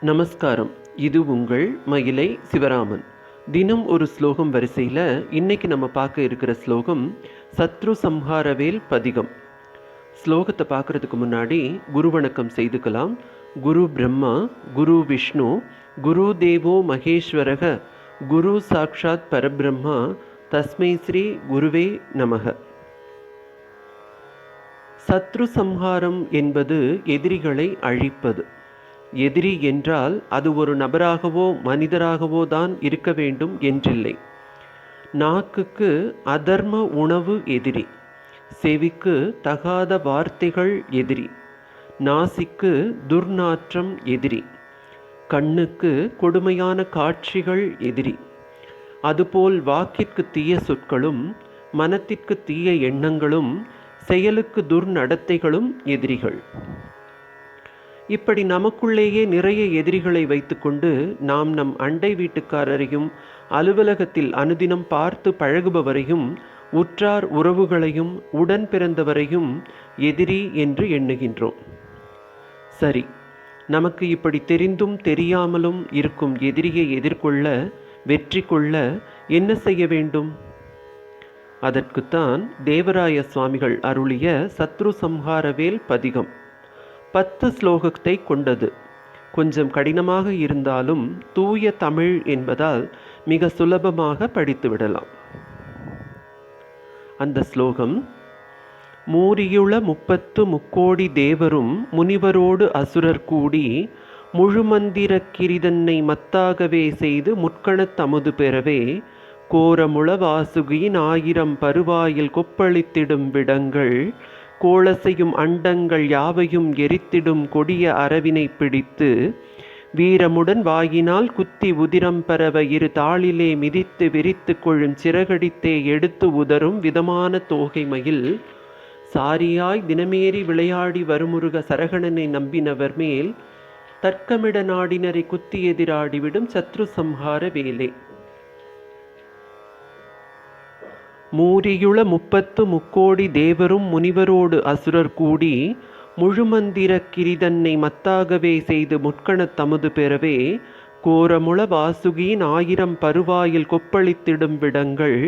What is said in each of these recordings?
நமஸ்காரம். இது உங்கள் மயிலை சிவராமன். தினம் ஒரு ஸ்லோகம் வரிசையில் இன்னைக்கு நம்ம பார்க்க இருக்கிற ஸ்லோகம் சத்ரு சம்ஹாரவேல் பதிகம். ஸ்லோகத்தை பார்க்கறதுக்கு முன்னாடி குரு வணக்கம் செய்துக்கலாம். குரு பிரம்மா குரு விஷ்ணு குரு தேவோ மகேஸ்வரக குரு சாக்ஷாத் பரபிரம்மா தஸ்மை ஸ்ரீ குருவே நமக. சத்ரு சம்ஹாரம் என்பது எதிரிகளை அழிப்பது. எதிரி என்றால் அது ஒரு நபராகவோ மனிதராகவோ தான் இருக்க வேண்டும் என்றில்லை. நாக்குக்கு அதர்ம உணவு எதிரி செவிக்கு தகாத வார்த்தைகள் எதிரி நாசிக்கு துர்நாற்றம் எதிரி கண்ணுக்கு கொடுமையான காட்சிகள் எதிரி. அதுபோல் வாக்கிற்கு தீய சொற்களும் மனத்திற்கு தீய எண்ணங்களும் செயலுக்கு துர்நடத்தைகளும் எதிரிகள். இப்படி நமக்குள்ளேயே நிறைய எதிரிகளை வைத்துக்கொண்டு நாம் நம் அண்டை வீட்டுக்காரரையும் அலுவலகத்தில் அனுதினம் பார்த்து பழகுபவரையும் உற்றார் உறவுகளையும் உடன் பிறந்தவரையும் எதிரி என்று எண்ணுகின்றோம். சரி நமக்கு இப்படி தெரிந்தும் தெரியாமலும் இருக்கும் எதிரியை எதிர்கொள்ள வெற்றி கொள்ள என்ன செய்ய வேண்டும்? அதற்குத்தான் தேவராய சுவாமிகள் அருளிய சத்ரு சம்ஹாரவேல் பதிகம். பத்து ஸ்லோகத்தை கொண்டது. கொஞ்சம் கடினமாக இருந்தாலும் தூய தமிழ் என்பதால் மிக சுலபமாக படித்து விடலாம் அந்த ஸ்லோகம் மூரியுள முப்பத்து முக்கோடி தேவரும் முனிவரோடு அசுரர் கூடி முழுமந்திர கிரிதன்னை மத்தாகவே செய்து முட்கணத் தமுது பெறவே கோரமுள வாசுகியின் ஆயிரம் பருவாயில் கொப்பளித்திடும் விடங்கள் கோளசையும் அண்டங்கள் யாவையும் எரித்திடும் கொடிய அரவினை பிடித்து வீரமுடன் வாயினால் குத்தி உதிரம் பரவ இரு தாளிலே மிதித்து விரித்து கொள்ளும் சிறகடித்தே எடுத்து உதரும் விதமான தோகைமையில் சாரியாய் தினமேறி விளையாடி வருமுருக சரகணனை நம்பினவர் மேல் தர்க்கமிட நாடினரை குத்தி எதிராடிவிடும் சத்ரு சம்ஹார வேலே. மூரியுள முப்பத்து முக்கோடி தேவரும் முனிவரோடு அசுரர் கூடி முழுமந்திர கிரிதன்னை மத்தாகவே செய்து முட்கணத் தமுது பெறவே கோரமுள வாசுகியின் ஆயிரம் பருவாயில் கொப்பளித்திடும் விடங்கள்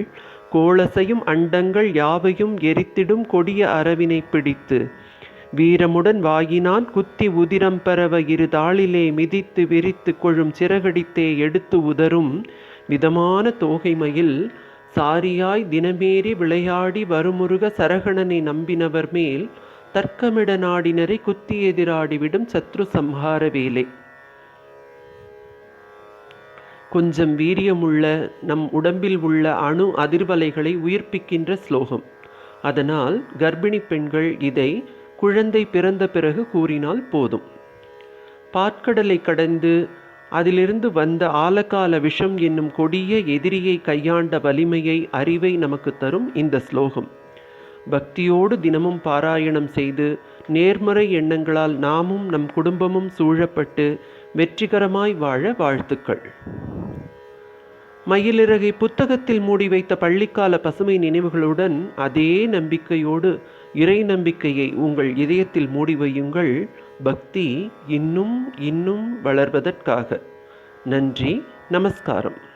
கோலசையும் அண்டங்கள் யாவையும் எரித்திடும் கொடிய அரவினை பிடித்து வீரமுடன் வாயினான் குத்தி உதிரம் பரவ இரு தாளிலே மிதித்து விரித்து கொழும் சிறகடித்தே எடுத்து உதரும் விதமான தோகைமையில் சாரியாய் தினமேறி விளையாடி வருமுருக சரகணனை நம்பினவர் மேல் தர்க்கமிட நாடினரை குத்தி எதிராடிவிடும் சத்ரு சம்ஹார வேலை. கொஞ்சம் வீரியமுள்ள நம் உடம்பில் உள்ள அணு அதிர்வலைகளை உயிர்ப்பிக்கின்ற ஸ்லோகம். அதனால் கர்ப்பிணி பெண்கள் இதை குழந்தை பிறந்த பிறகு கூறினால் போதும். பாற்கடலை கடந்து அதிலிருந்து வந்த ஆலகால விஷம் என்னும் கொடிய எதிரியை கையாண்ட வலிமையை அறிவை நமக்கு தரும் இந்த ஸ்லோகம். பக்தியோடு தினமும் பாராயணம் செய்து நேர்மறை எண்ணங்களால் நாமும் நம் குடும்பமும் சூழப்பட்டு வெற்றிகரமாய் வாழ வாழ்த்துக்கள். மயிலிறகை புத்தகத்தில் மூடி வைத்த பள்ளிக்கால பசுமை நினைவுகளுடன் அதே நம்பிக்கையோடு இறை நம்பிக்கையை உங்கள் இதயத்தில் மூடி வையுங்கள். பக்தி இன்னும் இன்னும் வளர்வதற்காக. நன்றி நமஸ்காரம்.